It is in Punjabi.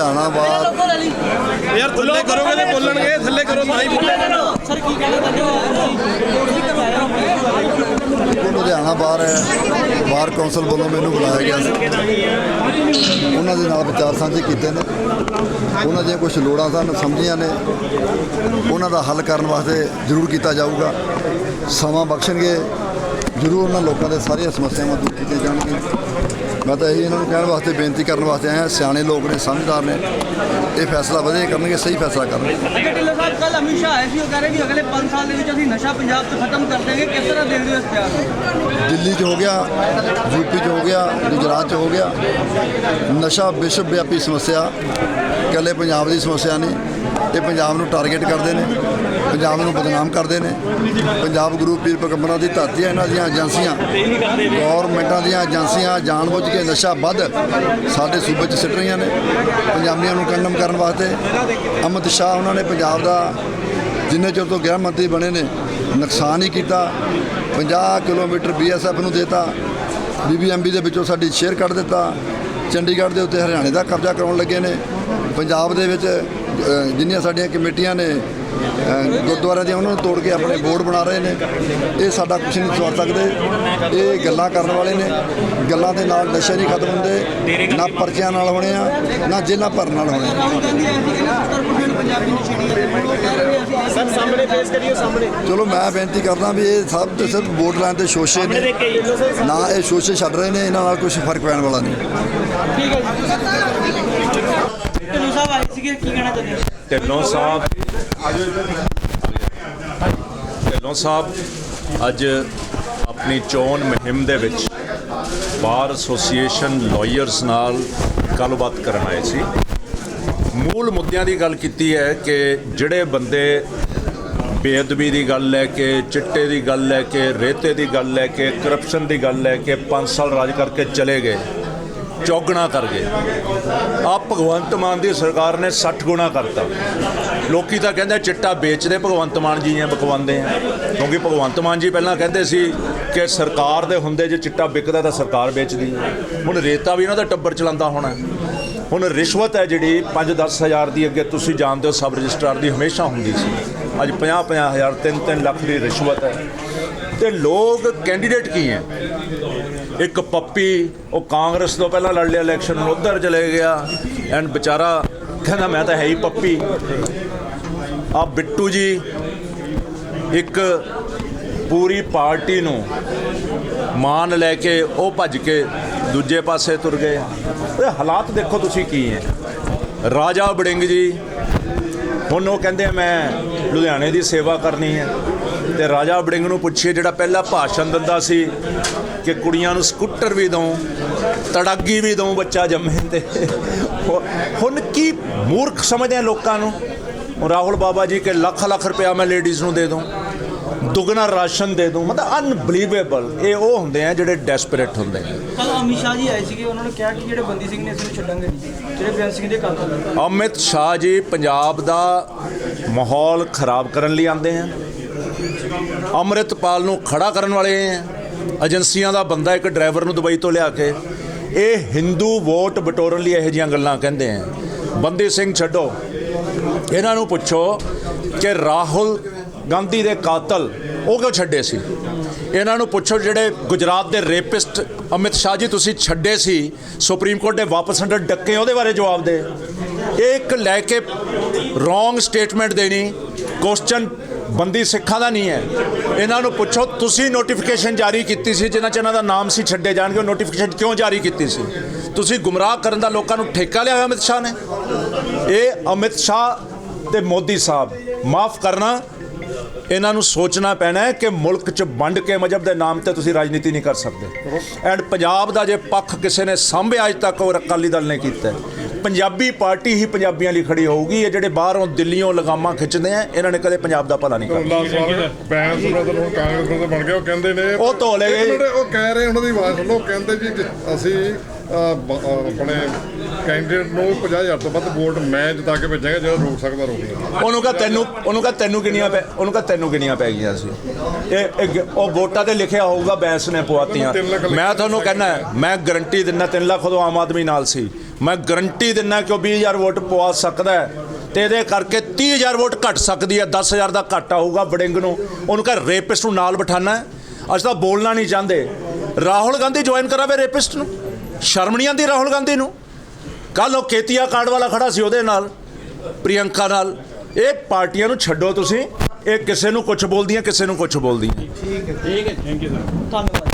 ਲੁਧਿਆਣਾ ਬਾਰ ਯਾਰ ਥੱਲੇ ਕਰੋਗੇ ਤੇ ਬੋਲਣਗੇ ਥੱਲੇ ਕਰੋ ਤਾਂ ਹੀ ਬੋਲਣਗੇ। ਸਰ ਕੀ ਕਹਿਣਾ ਚਾਹੁੰਦੇ ਹੋ? ਲੁਧਿਆਣਾ ਬਾਰ ਹੈ। ਬਾਰ ਕੌਂਸਲ ਵੱਲੋਂ ਮੈਨੂੰ ਬੁਲਾਇਆ ਗਿਆ ਸੀ। ਉਹਨਾਂ ਦੇ ਨਾਲ ਵਿਚਾਰ ਸਾਂਝੇ ਕੀਤੇ ਨੇ। ਉਹਨਾਂ ਦੀਆਂ ਕੁਝ ਲੋੜਾਂ ਸਨ ਸਮਝੀਆਂ ਨੇ। ਉਹਨਾਂ ਦਾ ਹੱਲ ਕਰਨ ਵਾਸਤੇ ਜ਼ਰੂਰ ਕੀਤਾ ਜਾਊਗਾ। ਸਮਾਂ ਬਖਸ਼ਣਗੇ। ਜ਼ਰੂਰ ਉਹਨਾਂ ਲੋਕਾਂ ਦੇ ਸਾਰੀਆਂ ਸਮੱਸਿਆਵਾਂ ਦੂਰ ਕੀਤੀਆਂ ਜਾਣਗੀਆਂ। ਮੈਂ ਤਾਂ ਇਹੀ ਇਹਨਾਂ ਨੂੰ ਕਹਿਣ ਵਾਸਤੇ ਬੇਨਤੀ ਕਰਨ ਵਾਸਤੇ ਆਇਆ ਸਿਆਣੇ ਲੋਕ ਨੇ ਸਮਝਦਾਰ ਨੇ। ਇਹ ਫੈਸਲਾ ਵਧੀਆ ਕਰਨਗੇ ਸਹੀ ਫੈਸਲਾ ਕਰਨਗੇ। ਅੱਗੇ ਢਿੱਲੋਂ ਸਾਹਿਬ ਕੱਲ ਅਮਿਤ ਸ਼ਾਹ ਆਏ ਸੀ ਉਹ ਕਹਿ ਰਹੇ ਕਿ ਅਗਲੇ 5 ਸਾਲ ਦੇ ਵਿੱਚ ਅਸੀਂ ਨਸ਼ਾ ਪੰਜਾਬ ਤੋਂ ਖਤਮ ਕਰ ਦੇਵਾਂਗੇ। ਕਿਸ ਤਰ੍ਹਾਂ ਦੇਖਦੇ ਹੋ ਇਸ ਪਿਆਰ ਦਿੱਲੀ 'ਚ ਹੋ ਗਿਆ ਯੂਪੀ 'ਚ ਹੋ ਗਿਆ ਗੁਜਰਾਤ 'ਚ ਹੋ ਗਿਆ। ਨਸ਼ਾ ਵਿਸ਼ਵ ਵਿਆਪੀ ਸਮੱਸਿਆ। ਇਕੱਲੇ ਪੰਜਾਬ ਦੀ ਸਮੱਸਿਆ ਨਹੀਂ, ਇਹ ਪੰਜਾਬ ਨੂੰ ਟਾਰਗੇਟ ਕਰਦੇ ਨੇ, ਪੰਜਾਬ ਨੂੰ ਬਦਨਾਮ ਕਰਦੇ ਨੇ। ਪੰਜਾਬ ਗੁਰੂ ਪੀਰ ਪੈਗੰਬਰਾਂ ਦੀ ਧਰਤੀ ਹੈ ਇਹਨਾਂ ਦੀਆਂ ਏਜੰਸੀਆਂ ਗੌਰਮੈਂਟਾਂ ਦੀਆਂ ਏਜੰਸੀਆਂ, ਜਾਣਬੁੱਝ ਕੇ ਨਸ਼ਾ ਵੱਧ ਸਾਡੇ ਸੂਬੇ 'ਚ ਸਿੱਟ ਰਹੀਆਂ ਨੇ। ਪੰਜਾਬੀਆਂ ਨੂੰ ਕੰਡਮ ਕਰਨ ਵਾਸਤੇ ਅਮਿਤ ਸ਼ਾਹ ਉਹਨਾਂ ਨੇ ਪੰਜਾਬ ਦਾ ਜਿੰਨੇ ਚਿਰ ਤੋਂ ਗ੍ਰਹਿ ਮੰਤਰੀ ਬਣੇ ਨੇ, ਨੁਕਸਾਨ ਹੀ ਕੀਤਾ। 50 ਕਿਲੋਮੀਟਰ ਬੀਐਸਐਫ ਨੂੰ ਦੇਤਾ ਬੀਬੀਐਮਬੀ ਦੇ ਵਿੱਚੋਂ ਸਾਡੀ ਸ਼ੇਅਰ ਕੱਢ ਦਿੱਤਾ। ਚੰਡੀਗੜ੍ਹ ਦੇ ਉੱਤੇ ਹਰਿਆਣੇ ਦਾ ਕਬਜ਼ਾ ਕਰਾਉਣ ਲੱਗੇ ਨੇ। ਪੰਜਾਬ ਦੇ ਵਿੱਚ ਜਿੰਨੀਆਂ ਸਾਡੀਆਂ ਕਮੇਟੀਆਂ ਨੇ ਗੁਰਦੁਆਰਿਆਂ ਦੀਆਂ ਉਹਨਾਂ ਨੂੰ ਤੋੜ ਕੇ ਆਪਣੇ ਬੋਰਡ ਬਣਾ ਰਹੇ ਨੇ। ਇਹ ਸਾਡਾ ਕੁਝ ਨਹੀਂ ਸਵਾਰ ਸਕਦੇ। ਇਹ ਗੱਲਾਂ ਕਰਨ ਵਾਲੇ ਨੇ। ਗੱਲਾਂ ਦੇ ਨਾਲ ਨਸ਼ੇ ਨਹੀਂ ਖਤਮ ਹੁੰਦੇ। ਨਾ ਪਰਚਿਆਂ ਨਾਲ ਹੋਣੇ ਆ ਨਾ ਜੇਲ੍ਹਾਂ ਭਰਨ ਨਾਲ ਹੋਣੇ ਆ। ਰਾਹੁਲ ਗਾਂਧੀ ਆਏ ਸੀ ਕਿ 70% ਪੰਜਾਬੀ ਨਸ਼ੇੜੀ ਹੈ ਉਹ ਕਹਿ ਰਹੇ ਨੇ ਅਸੀਂ ਸਰ ਸਾਹਮਣੇ ਪੇਸ਼ ਕਰਿਓ ਸਾਹਮਣੇ। ਚਲੋ ਮੈਂ ਬੇਨਤੀ ਕਰਦਾ ਵੀ ਇਹ ਸਭ ਤੇ ਸਿਰਫ ਵੋਟ ਲੈਣ ਦੇ ਸ਼ੋਸ਼ੇ ਨੇ। ਨਾ ਇਹ ਸ਼ੋਸ਼ੇ ਛੱਡ ਰਹੇ ਨੇ ਇਹਨਾਂ ਨਾਲ ਕੁਝ ਫ਼ਰਕ ਪੈਣ ਵਾਲਾ ਨਹੀਂ। ਠੀਕ ਹੈ ਸਾਹਿਬ ਆਏ ਸੀਗੇ, ਕੀ ਕਹਿਣਾ ਚਾਹੁੰਦੇ ਢਿੱਲੋਂ ਸਾਹਿਬ। ਢਿੱਲੋਂ ਸਾਹਿਬ, ਅੱਜ ਆਪਣੀ ਚੋਣ ਮੁਹਿੰਮ ਦੇ ਵਿੱਚ ਬਾਰ ਐਸੋਸੀਏਸ਼ਨ ਲਾਇਰਸ ਨਾਲ ਗੱਲਬਾਤ ਕਰਨ ਆਏ ਸੀ। ਮੂਲ ਮੁੱਦਿਆਂ ਦੀ ਗੱਲ ਕੀਤੀ ਹੈ ਕਿ ਜਿਹੜੇ ਬੰਦੇ ਬੇਅਦਬੀ ਦੀ ਗੱਲ ਲੈ ਕੇ, ਚਿੱਟੇ ਦੀ ਗੱਲ ਲੈ ਕੇ, ਰੇਤੇ ਦੀ ਗੱਲ ਲੈ ਕੇ ਕਰਪਸ਼ਨ ਦੀ ਗੱਲ ਲੈ ਕੇ 5 ਸਾਲ ਰਾਜ ਕਰਕੇ ਚਲੇ ਗਏ ਚੌਗਣਾ ਕਰ ਗਏ। ਆ ਭਗਵੰਤ ਮਾਨ ਦੀ ਸਰਕਾਰ ਨੇ 60 ਗੁਣਾ ਕਰਤਾ। ਲੋਕੀ ਤਾਂ ਕਹਿੰਦੇ ਚਿੱਟਾ ਵੇਚਦੇ ਭਗਵੰਤ ਮਾਨ ਜੀ ਨੇ ਬਕਵਾਉਂਦੇ ਆ। ਕਿਉਂਕਿ ਭਗਵੰਤ ਮਾਨ ਜੀ ਪਹਿਲਾਂ ਕਹਿੰਦੇ ਸੀ ਕਿ ਸਰਕਾਰ ਦੇ ਹੁੰਦੇ ਜੇ ਚਿੱਟਾ ਵਿਕਦਾ ਤਾਂ ਸਰਕਾਰ ਵੇਚਦੀ ਹੈ। ਹੁਣ ਰੇਤਾ ਵੀ ਇਹਨਾਂ ਦਾ ਟੱਬਰ ਚਲਾਉਂਦਾ ਹੋਣਾ। ਹੁਣ ਰਿਸ਼ਵਤ ਹੈ ਜਿਹੜੀ 5-10 ਹਜ਼ਾਰ ਦੀ ਅੱਗੇ ਤੁਸੀਂ ਜਾਣਦੇ ਹੋ, ਸਬ ਰਜਿਸਟਰਾਰ ਦੀ ਹਮੇਸ਼ਾ ਹੁੰਦੀ ਸੀ। ਅੱਜ 50-50 ਹਜ਼ਾਰ 3-3 ਲੱਖ ਦੀ ਰਿਸ਼ਵਤ ਹੈ। ਤੇ ਲੋਕ ਕੈਂਡੀਡੇਟ ਕੀ ਹੈ? ਇੱਕ ਪੱਪੀ, ਉਹ ਕਾਂਗਰਸ ਤੋਂ ਪਹਿਲਾਂ ਲੜ ਲਿਆ ਇਲੈਕਸ਼ਨ ਨੂੰ, ਉਧਰ ਚਲੇ ਗਿਆ। ਐਂਡ ਵਿਚਾਰਾ ਕਹਿੰਦਾ, ਮੈਂ ਤਾਂ ਹੈ ਹੀ ਪੱਪੀ। ਆ ਬਿੱਟੂ ਜੀ ਇੱਕ ਪੂਰੀ ਪਾਰਟੀ ਨੂੰ ਮਾਨ ਲੈ ਕੇ ਉਹ ਭੱਜ ਕੇ ਦੂਜੇ ਪਾਸੇ ਤੁਰ ਗਏ। ਇਹ ਹਾਲਾਤ ਦੇਖੋ ਤੁਸੀਂ ਕੀ ਹੈ। ਰਾਜਾ ਬੜਿੰਗ ਜੀ, ਹੁਣ ਉਹ ਕਹਿੰਦੇ ਮੈਂ ਲੁਧਿਆਣੇ ਦੀ ਸੇਵਾ ਕਰਨੀ ਹੈ। ਤੇ ਰਾਜਾ ਬੜਿੰਗ ਨੂੰ ਪੁੱਛੀਏ ਜਿਹੜਾ ਪਹਿਲਾ ਭਾਸ਼ਣ ਦਿੰਦਾ ਸੀ ਕਿ ਕੁੜੀਆਂ ਨੂੰ ਸਕੂਟਰ ਵੀ ਦਊ ਤੜਾਗੀ ਵੀ ਦਊ ਬੱਚਾ ਜੰਮੇ ਤੇ। ਹੁਣ ਕੀ ਮੂਰਖ ਸਮਝਦੇ ਆ ਲੋਕਾਂ ਨੂੰ? ਰਾਹੁਲ ਬਾਬਾ ਜੀ ਕਿ ਲੱਖ ਲੱਖ ਰੁਪਇਆ ਮੈਂ ਲੇਡੀਜ਼ ਨੂੰ ਦੇ ਦੂੰ ਦੁੱਗਣਾ ਰਾਸ਼ਨ ਦੇ ਦੂੰ ਮਤਲਬ ਅਨਬਲੀਵੇਬਲ ਇਹ ਉਹ ਹੁੰਦੇ ਆ ਜਿਹੜੇ ਡੈਸਪਰੇਟ ਹੁੰਦੇ ਆ। ਕੱਲ ਅਮਿਤ ਸ਼ਾਹ ਜੀ ਆਏ ਸੀਗੇ ਉਹਨਾਂ ਨੇ ਕਿਹਾ ਕਿ ਜਿਹੜੇ ਬੰਦੀ ਸਿੰਘ ਨੇ ਇਸ ਨੂੰ ਛੱਡਾਂਗੇ ਨਹੀਂ। ਜਿਹੜੇ ਬੇਅੰਤ ਸਿੰਘ ਦੇ ਕਾਤਲ ਨੇ ਅਮਿਤ ਸ਼ਾਹ ਜੀ ਪੰਜਾਬ ਦਾ ਮਾਹੌਲ ਖਰਾਬ ਕਰਨ ਲਈ ਆਉਂਦੇ ਆ। ਅੰਮ੍ਰਿਤਪਾਲ ਨੂੰ ਖੜਾ ਕਰਨ ਵਾਲੇ ਏਜੰਸੀਆਂ ਦਾ ਬੰਦਾ ਇੱਕ ਡਰਾਈਵਰ ਨੂੰ ਦੁਬਈ ਤੋਂ ਲਿਆ ਕੇ। ਇਹ ਹਿੰਦੂ ਵੋਟ ਬਟੋਰਨ ਲਈ ਇਹੋ ਜਿਹੀਆਂ ਗੱਲਾਂ ਕਹਿੰਦੇ ਆ। ਬੰਦੀ ਸਿੰਘ ਛੱਡੋ। ਇਹਨਾਂ ਨੂੰ ਪੁੱਛੋ ਕਿ ਰਾਹੁਲ ਗਾਂਧੀ ਦੇ ਕਾਤਲ ਉਹ ਕਿਉਂ ਛੱਡੇ ਸੀ? ਇਹਨਾਂ ਨੂੰ ਪੁੱਛੋ ਜਿਹੜੇ ਗੁਜਰਾਤ ਦੇ ਰੇਪਿਸਟ ਅਮਿਤ ਸ਼ਾਹ ਜੀ ਤੁਸੀਂ ਛੱਡੇ ਸੀ, ਸੁਪਰੀਮ ਕੋਰਟ ਦੇ ਵਾਪਸ ਅੰਡਰ ਡੱਕੇ ਉਹਦੇ ਬਾਰੇ ਜਵਾਬ ਦੇ। ਇਹ ਇੱਕ ਲੈ ਕੇ ਰੋਂਗ ਸਟੇਟਮੈਂਟ ਦੇਣੀ ਕੁਐਸਚਨ ਬੰਦੀ ਸਿੱਖਾਂ ਦਾ ਨਹੀਂ ਹੈ। ਇਹਨਾਂ ਨੂੰ ਪੁੱਛੋ ਤੁਸੀਂ ਨੋਟੀਫਿਕੇਸ਼ਨ ਜਾਰੀ ਕੀਤੀ ਸੀ ਜਿਨ੍ਹਾਂ ਚ ਇਹਨਾਂ ਦਾ ਨਾਮ ਸੀ ਛੱਡੇ ਜਾਣਗੇ ਉਹ ਨੋਟੀਫਿਕੇਸ਼ਨ ਕਿਉਂ ਜਾਰੀ ਕੀਤੀ ਸੀ? ਤੁਸੀਂ ਗੁੰਮਰਾਹ ਕਰਨ ਦਾ ਲੋਕਾਂ ਨੂੰ ਠੇਕਾ ਲਿਆ ਹੋਇਆ ਅਮਿਤ ਸ਼ਾਹ ਨੇ? ਇਹ ਅਮਿਤ ਸ਼ਾਹ ਤੇ ਮੋਦੀ ਸਾਹਿਬ ਮਾਫ ਕਰਨਾ ਇਹਨਾਂ ਨੂੰ ਸੋਚਣਾ ਪੈਣਾ ਹੈ ਕਿ ਮੁਲਕ 'ਚ ਵੰਡ ਕੇ ਮਜਬ ਦੇ ਨਾਮ ਤੇ ਤੁਸੀਂ ਰਾਜਨੀਤੀ ਨਹੀਂ ਕਰ ਸਕਦੇ। ਐਂਡ ਪੰਜਾਬ ਦਾ ਜੇ ਪੱਖ ਕਿਸੇ ਨੇ ਸਾਂਭਿਆ ਅੱਜ ਤੱਕ ਉਹ ਅਕਾਲੀ ਦਲ ਨੇ ਕੀਤਾ ਹੈ। ਪੰਜਾਬੀ ਪਾਰਟੀ ਹੀ ਪੰਜਾਬੀਆਂ ਲਈ ਖੜੀ ਹੋਊਗੀ ਇਹ ਜਿਹੜੇ ਬਾਹਰੋਂ ਦਿੱਲੀੋਂ ਲਗਾਮਾਂ ਖਿੱਚਦੇ ਆ ਇਹਨਾਂ ਨੇ ਕਦੇ ਪੰਜਾਬ ਦਾ ਭਲਾ ਨਹੀਂ ਕਰਨਾ ਲਾ ਸਵਾਲ ਬੈਂਸ ਬ੍ਰਦਰ ਹੁਣ ਕਾਂਗਰਸ ਦੇ ਬਣ ਗਏ ਉਹ ਕਹਿੰਦੇ ਨੇ ਉਹ ਗਏ। ਕਹਿ ਰਹੇ ਉਹਨਾਂ ਦੀ ਆਵਾਜ਼ ਸੁਣੋ ਕਹਿੰਦੇ ਜੀ ਅਸੀਂ ਆਪਣੇ ਕੈਂਡੀਡੇਟ ਨੂੰ 50000 ਤੋਂ ਵੱਧ ਵੋਟ ਮੈਂ ਜਿਤਾ ਕੇ ਭੇਜਾਂਗਾ ਜਿਹੜਾ ਰੋਕ ਸਕਦਾ ਰੋਕ ਉਹਨੂੰ ਕਹ ਤੈਨੂੰ ਉਹਨੂੰ ਕਹ ਤੈਨੂੰ ਕਿੰਨੀਆਂ ਪੈ ਉਹਨੂੰ ਕਹ ਤੈਨੂੰ ਕਿੰਨੀਆਂ ਪੈ ਗਈਆਂ ਸੀ। ਇਹ ਇਹ ਉਹ ਵੋਟਾਂ ਤੇ ਲਿਖਿਆ ਹੋਊਗਾ ਬੈਂਸ ਨੇ ਪਵਾਤੀਆਂ। ਤਿੰਨ ਲੱਖ ਲਿਖਿਆ ਮੈਂ ਤੁਹਾਨੂੰ ਕਹਿੰਦਾ ਮੈਂ ਗਰੰਟੀ ਦਿੰਦਾ 3 ਲੱਖ ਉਦੋਂ ਆਮ ਆਦਮੀ ਨਾਲ ਸੀ। ਮੈਂ ਗਰੰਟੀ ਦਿੰਦਾ ਕਿ ਉਹ 20000 ਵੋਟ ਪਵਾ ਸਕਦਾ ਹੈ। ਤੇ ਇਹਦੇ ਕਰਕੇ 30000 ਵੋਟ ਘਟ ਸਕਦੀ ਹੈ 10000 ਦਾ ਘਾਟਾ ਹੋਊਗਾ ਵੜਿੰਗ ਨੂੰ। ਉਹਨੂੰ ਕਹ ਰੇਪਿਸਟ ਨੂੰ ਨਾਲ ਬਿਠਾਣਾ ਹੈ। ਅਸੀਂ ਤਾਂ ਬੋਲਣਾ ਨਹੀਂ ਚਾਹੁੰਦੇ। ਰਾਹੁਲ ਗਾਂਧੀ ਜੁਆਇਨ ਕਰਾਵੇ ਰੇਪਿਸਟ ਨੂੰ। ਸ਼ਰਮ ਨਹੀਂ ਆਉਂਦੀ ਰਾਹੁਲ ਗਾਂਧੀ ਨੂੰ? ਕੱਲ ਉਹ ਕੇਤੀਆ ਕਾਰਡ ਵਾਲਾ ਖੜਾ ਸੀ ਉਹਦੇ ਨਾਲ, ਪ੍ਰਿਯੰਕਾ ਨਾਲ। ਇਹ ਪਾਰਟੀਆਂ ਨੂੰ ਛੱਡੋ ਤੁਸੀਂ। ਇਹ ਕਿਸੇ ਨੂੰ ਕੁਝ ਬੋਲਦੀਆਂ, ਕਿਸੇ ਨੂੰ ਕੁਝ ਬੋਲਦੀਆਂ। ਠੀਕ ਹੈ ਠੀਕ ਹੈ ਥੈਂਕ ਯੂ ਸਰ ਧੰਨਵਾਦ।